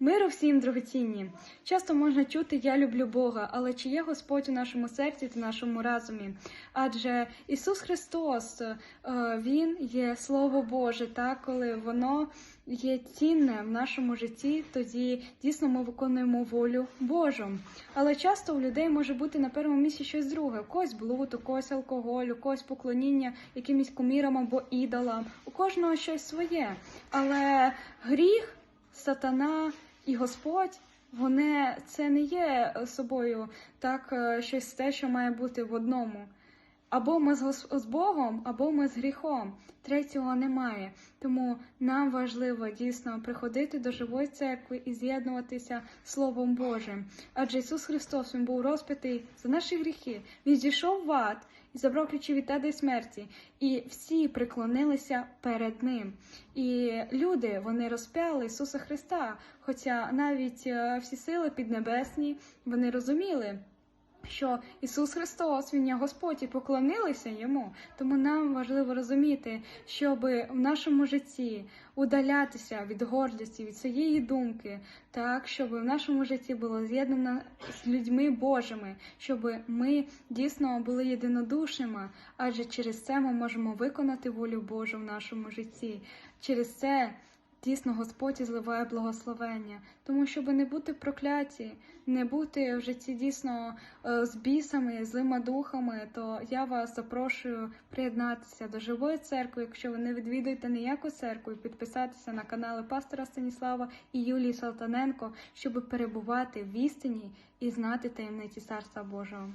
Миру всім дорогоцінні. Часто можна чути Я люблю Бога, але чи є Господь у нашому серці та нашому разумі? Адже Ісус Христос, е, Він є Слово Боже, так, коли воно є цінне в нашому житті, тоді дійсно ми виконуємо волю Божу. Але часто у людей може бути на першому місці щось друге: когось блуд, у когось алкоголь, у когось поклоніння якимось кумірам або ідолам. У кожного щось своє. Але гріх, сатана і Господь. Вони це не є собою так е, щось те, що має бути в одному. Або ми з, Гос- з Богом, або ми з гріхом. Третього немає. Тому нам важливо дійсно приходити до живої церкви і з'єднуватися Словом Божим. Адже Ісус Христос Він був розпитий за наші гріхи. Він зійшов в ад забрав ключі від й смерті. І всі приклонилися перед Ним. І люди вони розпяли Ісуса Христа. Хоча навіть е, всі сили піднебесні вони розуміли що Ісус Христос, Він є Господь і поклонилися йому. Тому нам важливо розуміти, щоб в нашому житті удалятися від гордості, від своєї думки, так щоб в нашому житті було з'єднано з людьми Божими, щоб ми дійсно були єдинодушними, адже через це ми можемо виконати волю Божу в нашому житті. Через це Дійсно, Господь зливає благословення, тому щоб не бути прокляті, не бути в житті дійсно е, з бісами, злими духами, то я вас запрошую приєднатися до живої церкви, якщо ви не відвідуєте ніяку церкву, і підписатися на канали пастора Станіслава і Юлії Салтаненко, щоб перебувати в істині і знати таємниці Царства Божого.